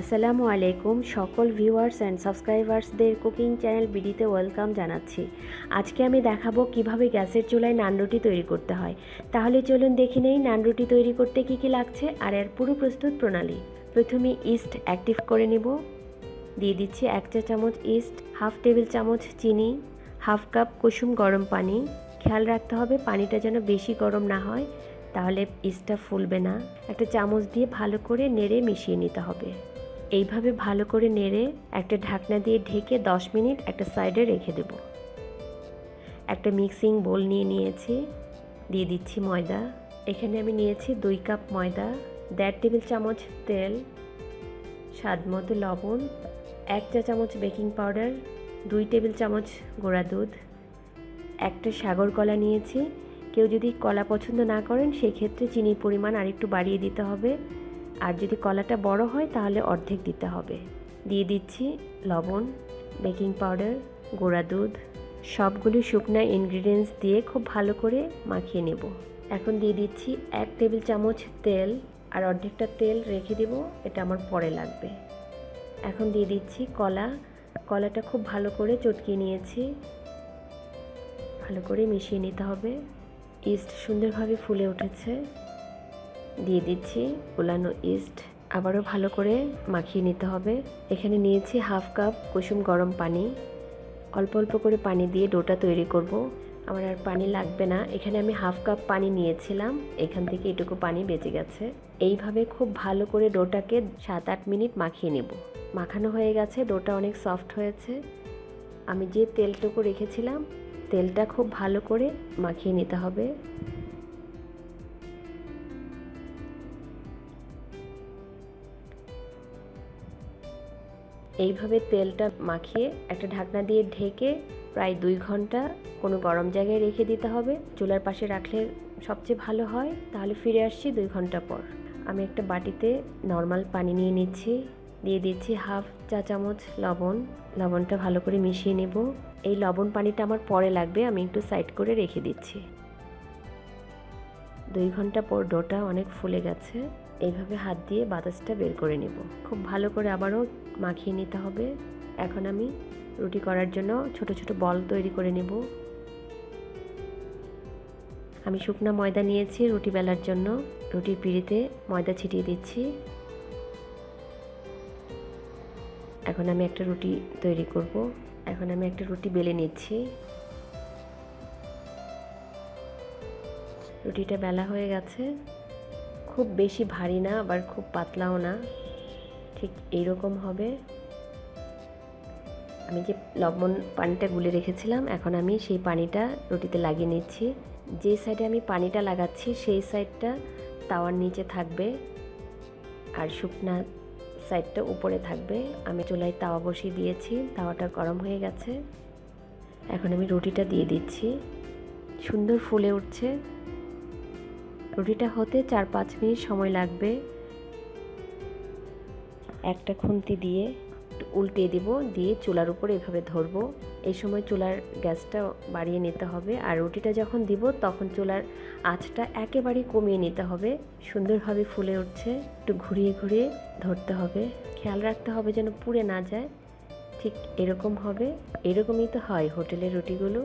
আসসালামু আলাইকুম সকল ভিউয়ার্স অ্যান্ড সাবস্ক্রাইবার্সদের কুকিং চ্যানেল বিডিতে ওয়েলকাম জানাচ্ছি। আজকে আমি দেখাবো কীভাবে গ্যাসের চুলায় নানরুটি তৈরি করতে হয়। তাহলে চলুন দেখে নেই নানরুটি তৈরি করতে কি কি লাগছে আর এর পুরো প্রস্তুত প্রণালী। প্রথমে ইস্ট অ্যাক্টিভ করে নেব। দিয়ে দিচ্ছি এক চা চামচ ইস্ট হাফ টেবিল চামচ চিনি হাফ কাপ কুসুম গরম পানি। খেয়াল রাখতে হবে পানিটা যেন বেশি গরম না হয়, তাহলে ইস্টটা ফুলবে না। একটা চামচ দিয়ে ভালো করে নেড়ে মিশিয়ে নিতে হবে। এইভাবে ভালো করে নেড়ে একটা ঢাকনা দিয়ে ঢেকে 10 মিনিট একটা সাইডে রেখে দেব। একটা মিক্সিং বোল নিয়ে নিয়েছি, দিয়ে দিচ্ছি ময়দা। এখানে আমি নিয়েছি দুই কাপ ময়দা, দেড় টেবিল চামচ তেল, স্বাদ মতো লবণ, এক চা চামচ বেকিং পাউডার, দুই টেবিল চামচ গোড়া দুধ, একটা সাগর কলা নিয়েছি। কেউ যদি কলা পছন্দ না করেন সেই ক্ষেত্রে চিনির পরিমাণ আরেকটু বাড়িয়ে দিতে হবে। আর যদি কলাটা বড় হয়, তাহলে অর্ধেক দিতে হবে। দিয়ে দিচ্ছি লবণ, বেকিং পাউডার, গোড়া দুধ, সবগুলি শুকনা ইনগ্রিডিয়েন্টস দিয়ে খুব ভালো করে মাখিয়ে নেব। এখন দিয়ে দিচ্ছি এক টেবিল চামচ তেল, আর অর্ধেকটা তেল রেখে দেব, এটা আমার পরে লাগবে। এখন দিয়ে দিচ্ছি কলা। কলাটা খুব ভালো করে চটকিয়ে নিয়েছি। ভালো করে মিশিয়ে নিতে হবে। ইস্ট সুন্দরভাবে ফুলে উঠেছে। দিয়ে দিচ্ছি গোলানো ইস্ট। আবারও ভালো করে মাখিয়ে নিতে হবে। এখানে নিয়েছি হাফ কাপ কুসুম গরম পানি। অল্প অল্প করে পানি দিয়ে ডোটা তৈরি করব। আমার আর পানি লাগবে না। এখানে আমি হাফ কাপ পানি নিয়েছিলাম। এখান থেকে এটুকু পানি বেঁচে গেছে। এইভাবে খুব ভালো করে ডোটাকে সাত আট মিনিট মাখিয়ে নেব। মাখানো হয়ে গেছে, ডোটা অনেক সফট হয়েছে। আমি যে তেলটুকু রেখেছিলাম, তেলটা খুব ভালো করে মাখিয়ে নিতে হবে। এইভাবে তেলটা মাখিয়ে একটা ঢাকনা দিয়ে ঢেকে প্রায় দুই ঘণ্টা কোনো গরম জায়গায় রেখে দিতে হবে। চুলার পাশে রাখলে সবচেয়ে ভালো হয়। তাহলে ফিরে আসছি দুই ঘণ্টা পর। আমি একটা বাটিতে নর্মাল পানি নিয়ে নিচ্ছি। দিয়ে দিচ্ছি হাফ চা চামচ লবণ। লবণটা ভালো করে মিশিয়ে নেব। এই লবণ পানিটা আমার পরে লাগবে, আমি একটু সাইড করে রেখে দিচ্ছি। দুই ঘণ্টা পর ডোটা অনেক ফুলে গেছে। এইভাবে হাত দিয়ে বাতাসটা বের করে নেব। খুব ভালো করে আবারও মাখিয়ে নিতে হবে। এখন আমি রুটি করার জন্য ছোট ছোট বল তৈরি করে নেব। আমি শুকনা ময়দা নিয়েছি রুটি বেলার জন্য। রুটির পিড়িতে ময়দা ছিটিয়ে দিচ্ছি। এখন আমি একটা রুটি তৈরি করব। এখন আমি একটা রুটি বেলে নিচ্ছি। রুটিটা বেলা হয়ে গেছে। খুব বেশি ভারী না, আবার খুব পাতলাও না। ঠিক এইরকম হবে। আমি যে লবণ পানিটা গুলে রেখেছিলাম, এখন আমি সেই পানিটা রুটিতে লাগিয়ে নিচ্ছি। যে সাইডে আমি পানিটা লাগাচ্ছি, সেই সাইডটা তাওয়ার নিচে থাকবে আর শুকনা সাইডটা উপরে থাকবে। আমি চুলায় তাওয়া বসিয়ে দিয়েছি, তাওয়াটা গরম হয়ে গেছে। এখন আমি রুটিটা দিয়ে দিচ্ছি। সুন্দর ফুলে উঠছে। রুটিটা হতে চার পাঁচ মিনিট সময় লাগবে। একটা খুন্তি দিয়ে উল্টে দিব, দিয়ে চুলার উপর এভাবে ধরবো। এই সময় চুলার গ্যাসটা বাড়িয়ে নিতে হবে আর রুটিটা যখন দিব তখন চুলার আঁচটা একেবারে কমিয়ে নিতে হবে। সুন্দরভাবে ফুলে উঠছে, একটু ঘুরিয়ে ঘুরিয়ে ধরতে হবে। খেয়াল রাখতে হবে যেন পুড়ে না যায়। ঠিক এরকম হবে, এরকমই তো হয় হোটেলের রুটিগুলো।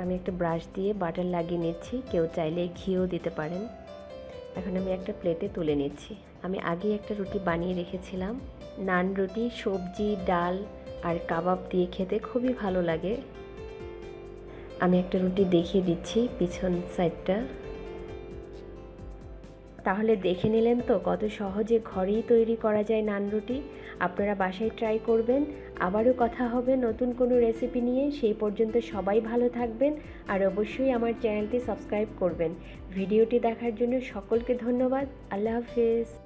আমি একটা ব্রাশ দিয়ে বাটার লাগিয়ে নিচ্ছি, কেউ চাইলে ঘিও দিতে পারেন। এখন আমি একটা প্লেটে তুলে নিচ্ছি। আমি আগে একটা রুটি বানিয়ে রেখেছিলাম। নান রুটি, সবজি, ডাল আর কাবাব দিয়ে খেতে খুবই ভালো লাগে। আমি একটা রুটি দেখিয়ে দিচ্ছি পিছন সাইডটা তাহলে দেখে নিলেন তো কত সহজে ঘরেই তৈরি করা যায় নান রুটি। আপনারা বাসায় ট্রাই করবেন। আবারও কথা হবে নতুন কোনো রেসিপি নিয়ে। সেই পর্যন্ত সবাই ভালো থাকবেন আর অবশ্যই আমার চ্যানেলটি সাবস্ক্রাইব করবেন। ভিডিওটি দেখার জন্য সকলকে ধন্যবাদ। আল্লাহ হাফিজ।